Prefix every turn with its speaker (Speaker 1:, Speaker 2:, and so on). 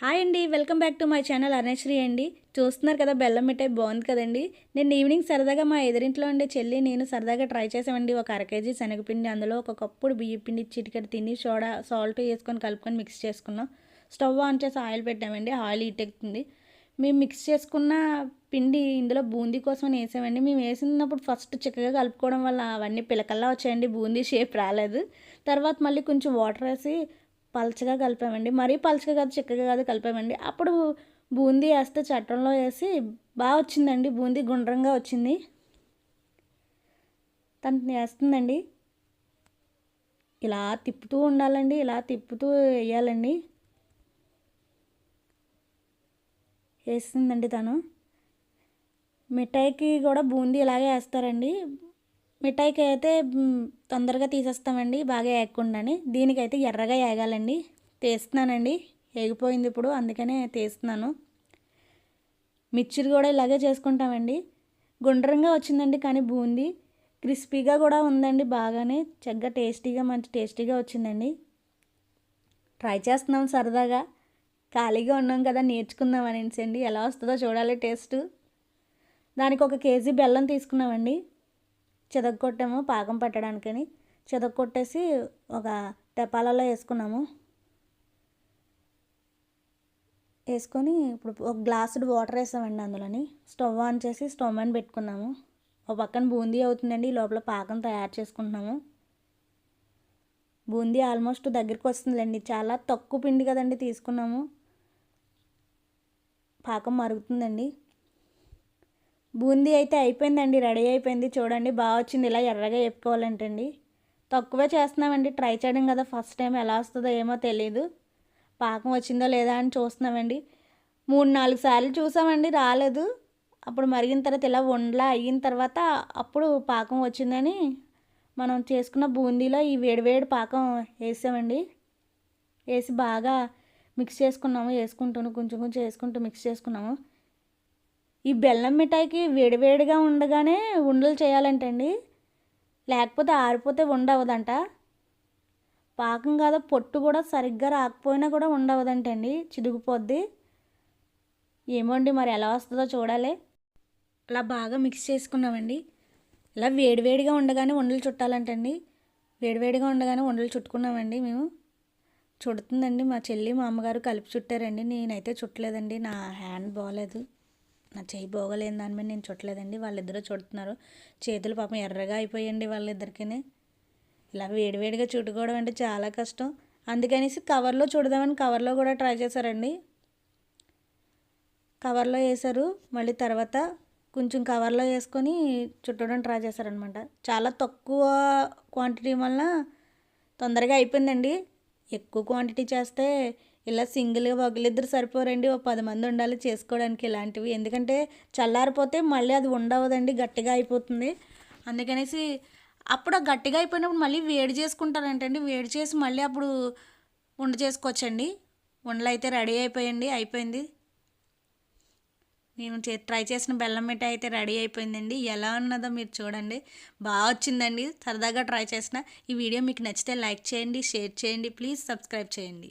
Speaker 1: Hi అండి welcome back to my channel Arunasri అండి. చూస్తున్నారు కదా బెల్లం మిఠాయి బాగుంది కదండి. నేను ఈవినింగ్ సరదాగా మా ఎదురింట్లో ఉండే చెల్లి నేను సరదాగా ట్రై చేసామండి. ఒక అర కేజీ శనగపిండి అందులో ఒక కప్పుడు బియ్య పిండి చిటికెట్ తిని సోడా సాల్ట్ వేసుకొని కలుపుకొని మిక్స్ చేసుకున్నాం. స్టవ్ ఆన్ చేసి ఆయిల్ పెట్టామండి ఆయిల్ హీట్ ఎక్కుతుంది మేము మిక్స్ చేసుకున్న పిండి ఇందులో బూందీ కోసం వేసామండి. మేము వేసినప్పుడు ఫస్ట్ చిక్కగా కలుపుకోవడం వల్ల అవన్నీ పిలకల్లా వచ్చాయండి బూందీ షేప్ రాలేదు. తర్వాత మళ్ళీ కొంచెం వాటర్ వేసి పలచగా కలిపామండి. మరీ పలచగా కాదు చిక్కగా కాదు కలిపామండి. అప్పుడు బూందీ వేస్తే చట్టంలో వేసి బాగా వచ్చిందండి. బూందీ గుండ్రంగా వచ్చింది. తను వేస్తుందండి. ఇలా తిప్పుతూ ఉండాలండి. ఇలా తిప్పుతూ వేయాలండి. వేస్తుందండి తను. మిఠాయికి కూడా బూందీ ఇలాగే వేస్తారండి. మిఠాయికి అయితే తొందరగా తీసేస్తామండి. బాగా ఏగకుండాని దీనికైతే ఎర్రగా ఏగాలండి. తీస్తున్నానండి. ఏగిపోయింది ఇప్పుడు. అందుకనే తీస్తున్నాను. మిర్చిలు కూడా ఇలాగే చేసుకుంటామండి. గుండ్రంగా వచ్చిందండి కానీ బూంది. క్రిస్పీగా కూడా ఉందండి బాగానే. చక్కగా టేస్టీగా మంచి టేస్టీగా వచ్చిందండి. ట్రై చేస్తున్నాం సరదాగా. ఖాళీగా ఉన్నాం కదా నేర్చుకుందాం అనేసి అండి. ఎలా వస్తుందో చూడాలి టేస్ట్. దానికి ఒక కేజీ బెల్లం తీసుకున్నామండి. చెదగొట్టాము పాకం పెట్టడానికని. చెదగొట్టేసి ఒక తెపాలలో వేసుకున్నాము. వేసుకొని ఇప్పుడు ఒక గ్లాసుడు వాటర్ వేసామండి అందులోని. స్టవ్ ఆన్ చేసి స్టవ్ అని పెట్టుకున్నాము. ఒక పక్కన బూందీ అవుతుందండి. లోపల పాకం తయారు చేసుకుంటున్నాము. బూందీ ఆల్మోస్ట్ దగ్గరికి వస్తుందండి చాలా తక్కువ పిండి కదండి తీసుకున్నాము. పాకం మరుగుతుందండి. బూందీ అయితే అయిపోయిందండి రెడీ అయిపోయింది. చూడండి బాగా వచ్చింది. ఇలా ఎర్రగా చెప్పుకోవాలంటండి. తక్కువే చేస్తున్నామండి. ట్రై చేయడం కదా ఫస్ట్ టైం ఎలా వస్తుందో ఏమో తెలియదు పాకం వచ్చిందో లేదా అని చూస్తున్నామండి. మూడు నాలుగు సార్లు చూసామండి రాలేదు. అప్పుడు మరిగిన తర్వాత ఇలా వండలా అయిన తర్వాత అప్పుడు పాకం వచ్చిందని మనం చేసుకున్న బూందీలో ఈ వేడివేడి పాకం వేసామండి. వేసి బాగా మిక్స్ చేసుకున్నాము వేసుకుంటూ కొంచెం కొంచెం వేసుకుంటూ మిక్స్ చేసుకున్నాము. ఈ బెల్లం మిఠాయికి వేడివేడిగా ఉండగానే ఉండలు చేయాలంటండి. లేకపోతే ఆరిపోతే ఉండవదంట. పాకం కాదు పొట్టు కూడా సరిగ్గా రాకపోయినా కూడా ఉండవదంటండి. చిదుగుపోద్ది. ఏమోండి మరి ఎలా వస్తుందో చూడాలి. అలా బాగా మిక్స్ చేసుకున్నామండి. ఇలా వేడివేడిగా ఉండగానే ఉండలు చుట్టాలంటండి. వేడివేడిగా ఉండగానే ఉండలు చుట్టుకున్నామండి మేము. చుడుతుందండి మా చెల్లి మా అమ్మగారు కలిపి చుట్టారండి. నేనైతే చుట్టలేదండి. నా హ్యాండ్ బాగలేదు నా చేయి పోగలేని దాని మీద నేను చుట్టలేదండి వాళ్ళిద్దరూ చుడుతున్నారు. చేతులు పాపం ఎర్రగా అయిపోయండి వాళ్ళిద్దరికీ ఇలా వేడివేడిగా చుట్టుకోవడం అంటే చాలా కష్టం. అందుకనేసి కవర్లో చూడదామని కవర్లో కూడా ట్రై చేశారండి. కవర్లో వేశారు. మళ్ళీ తర్వాత కొంచెం కవర్లో వేసుకొని చుట్టడం ట్రై చేశారనమాట చాలా తక్కువ క్వాంటిటీ వల్ల తొందరగా అయిపోయిందండి. ఎక్కువ క్వాంటిటీ చేస్తే ఇలా సింగిల్గా ఒకళ్ళిద్దరు సరిపోరండి. ఓ పది మంది ఉండాలి చేసుకోవడానికి ఇలాంటివి. ఎందుకంటే చల్లారిపోతే మళ్ళీ అది ఉండవదండి గట్టిగా అయిపోతుంది. అందుకనేసి అప్పుడు గట్టిగా అయిపోయినప్పుడు మళ్ళీ వేడి చేసుకుంటారంటండి. వేడి చేసి మళ్ళీ అప్పుడు ఉండ చేసుకోవచ్చండి. ఉండలు అయితే రెడీ అయిపోయండి. అయిపోయింది. నేను ట్రై చేసిన బెల్లం మిఠాయి అయితే రెడీ అయిపోయిందండి. ఎలా ఉన్నదో మీరు చూడండి. బాగా వచ్చిందండి. సరదాగా ట్రై చేసిన. ఈ వీడియో మీకు నచ్చితే లైక్ చేయండి షేర్ చేయండి. ప్లీజ్ సబ్స్క్రైబ్ చేయండి.